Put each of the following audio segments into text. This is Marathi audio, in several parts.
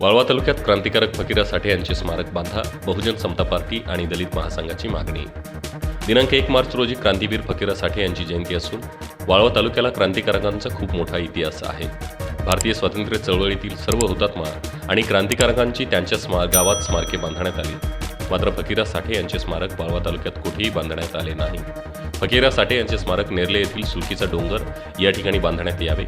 वाळवा तालुक्यात क्रांतिकारक फकीरा साठे यांचे स्मारक बांधा बहुजन समता पार्टी आणि दलित महासंघाची मागणी. दिनांक एक मार्च रोजी क्रांतीवीर फकीरा साठे यांची जयंती असून वाळवा तालुक्याला क्रांतिकारकांचा खूप मोठा इतिहास आहे. भारतीय स्वातंत्र्य चळवळीतील सर्व हुतात्मा आणि क्रांतिकारकांची त्यांच्या स्मा गावात स्मारके बांधण्यात आली. मात्र फकीरा साठे यांचे स्मारक वाळवा तालुक्यात कुठेही बांधण्यात आले नाही. फकीरा साठे यांचे स्मारक नेरले येथील सुलकीचा डोंगर या ठिकाणी बांधण्यात यावे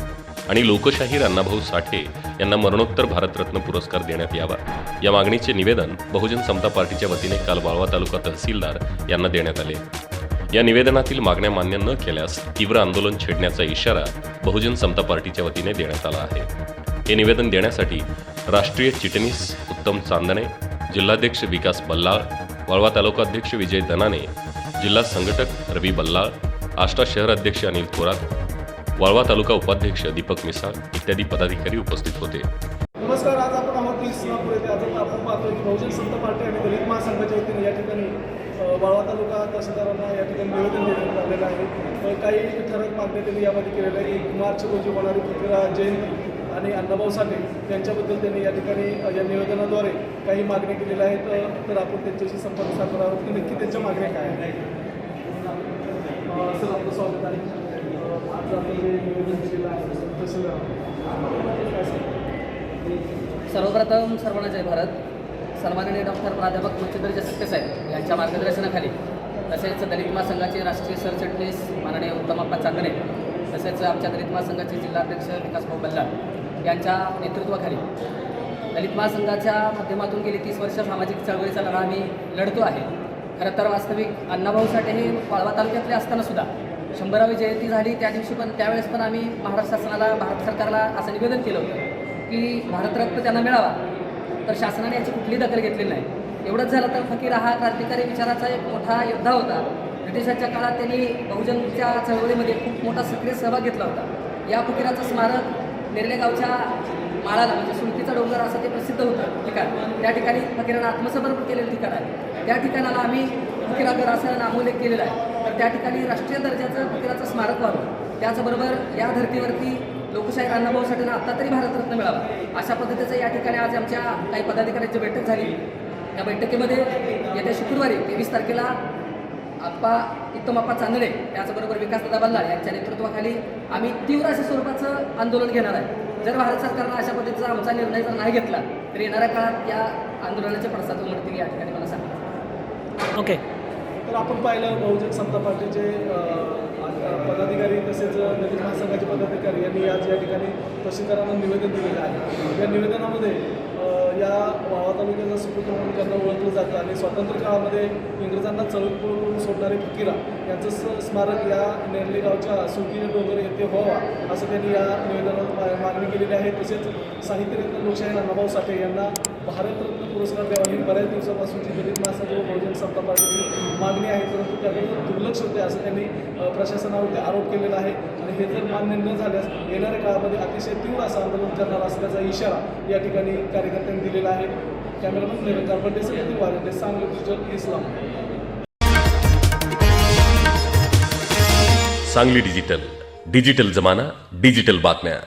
आणि लोकशाहीर अण्णाभाऊ साठे यांना मरणोत्तर भारतरत्न पुरस्कार देण्यात यावा. या मागणीचे निवेदन बहुजन समता पार्टीच्या वतीने काल वाळवा तालुका तहसीलदार यांना देण्यात आले. या निवेदनातील मागण्या मान्य न केल्यास तीव्र आंदोलन छेडण्याचा इशारा बहुजन समता पार्टीच्या वतीने देण्यात आला आहे. हे निवेदन देण्यासाठी राष्ट्रीय चिटणीस उत्तम चांदणे जिल्हाध्यक्ष विकास बल्लाळ वाळवा तालुकाध्यक्ष विजय दनाने जिल्हा संघटक रवी बल्लाळ आष्टा शहर अध्यक्ष अनिल थोरात वाळवा तालुका उपाध्यक्ष दीपक मिसाळ इत्यादी पदाधिकारी उपस्थित होते. नमस्कार आज आपण आहोत इस्लामपूर येथे. आज आपण पाहतोय की बहुजन संत पार्टी आणि दलित महासंघाच्या वतीने या ठिकाणी वाळवा तालुका तहसीलदारांना या ठिकाणी निवेदन देण्यात आलेलं आहे. काही ठराविक मागण्या त्यांनी यामध्ये केलेल्या आहे एक मार्च रोजी होणारी पृथ्वीराज जयंती आणि अण्णाभाऊ साठे यांच्याबद्दल त्यांनी या ठिकाणी या निवेदनाद्वारे काही मागण्या केलेल्या आहेत तर आपण त्यांच्याशी संपर्क साधणार आहोत. की नक्की त्यांच्या मागण्या काय आहेत? सर आपलं स्वागत आहे. आज आपण जे निवेदन दिलेलं आहे सांगता? सर्वप्रथम सर्वांना जय भारत. सन्माननीय डॉक्टर प्राध्यापक मच्छिंद्रजी सत्यसाहेब यांच्या मार्गदर्शनाखाली तसेच दलित महासंघाचे राष्ट्रीय सरचिटणीस माननीय उत्तमप्पा चांदणे तसेच आमच्या दलित महासंघाचे जिल्हाध्यक्ष विकासभाऊ बल्लाळ यांच्या नेतृत्वाखाली दलित महासंघाच्या माध्यमातून गेली तीस वर्ष सामाजिक चळवळीचा लढा आम्ही लढतो आहे. खरं तर वास्तविक अण्णाभाऊ साठे हे वाळवा तालुक्यातले असतानासुद्धा शंभरावी जयंती झाली त्या दिवशी पण त्यावेळेस पण आम्ही महाराष्ट्र शासनाला भारत सरकारला असं निवेदन केलं होतं की भारतरत्न त्यांना मिळावा. तर शासनाने याची कुठली दखल घेतलेली नाही. एवढंच झालं तर फकीर हा क्रांतिकारी विचाराचा एक मोठा योद्धा होता. ब्रिटिशांच्या काळात त्यांनी बहुजनच्या चळवळीमध्ये खूप मोठा सक्रिय सहभाग घेतला होता. या फुकिराचं स्मारक नेरले गावच्या माळाला म्हणजे सुलकीचा डोंगर असं ते प्रसिद्ध होतं ठिकाण. त्या ठिकाणी फकीरानं आत्मसमर्पण केलेलं ठिकाण आहे. त्या ठिकाणाला आम्ही फुकिरागर असं नामोल्लेख केलेला आहे. तर त्या ठिकाणी राष्ट्रीय दर्जाचं फुकिराचं स्मारक व्हावं. त्याचबरोबर या धर्तीवरती लोकशाही अण्णाभाऊ साठेंना आत्ता तरी भारतरत्न मिळावा. अशा पद्धतीचं या ठिकाणी आज आमच्या काही पदाधिकाऱ्यांची बैठक झाली. या बैठकीमध्ये येत्या शुक्रवारी तेवीस तारखेला आप्पा उत्तम आप्पा चांदणे त्याचबरोबर विकासदादा बल्लाळ यांच्या नेतृत्वाखाली आम्ही तीव्र अशा स्वरूपाचं आंदोलन घेणार आहे. जर भारत सरकारनं अशा पद्धतीचा आमचा निर्णय जर नाही घेतला तर येणाऱ्या काळात या आंदोलनाचे पडसाद उमटतील या ठिकाणी मला सांगा ओके. तर आपण पाहिलं बहुजन समता पार्टीचे पदाधिकारी तसेच दलित महासंघाचे पदाधिकारी यांनी आज या ठिकाणी तहसीलदारांना निवेदन दिलेलं आहे. या निवेदनामध्ये या तालुक्याचा सुपुत्र म्हणून त्यांना ओळखलं जातं. आणि स्वातंत्र्य काळामध्ये इंग्रजांना चळवळ करून सोडणारे फकीरा यांचं स- स्मारक या नेरले गावच्या सुलकी डोंगर येथे व्हावा असं त्यांनी या निवेदनात मा- मागणी केलेली आहे. तसेच साहित्यरत्न लोकशाही नानाभाऊ साठे यांना भारतरत्न पुरस्कार द्यावा ही बऱ्याच दिवसापासूनची दलित महासंघ व बहुजन समता पार्टीची मागणी आहे. परंतु त्याकडे दुर्लक्ष होते असं त्यांनी प्रशासनावरती आरोप केलेला आहे. आणि हे जर मान्य न झाल्यास येणाऱ्या काळामध्ये अतिशय तीव्र असं आंदोलन करणार असल्याचा इशारा या ठिकाणी कार्यकर्त्यांनी दिलेला आहे. कॅमेरामॅन निरंकार बड्डे समिती वारे सांगली डिजिटल इस्लाम. सांगली डिजिटल डिजिटल जमाना डिजिटल बातम्या.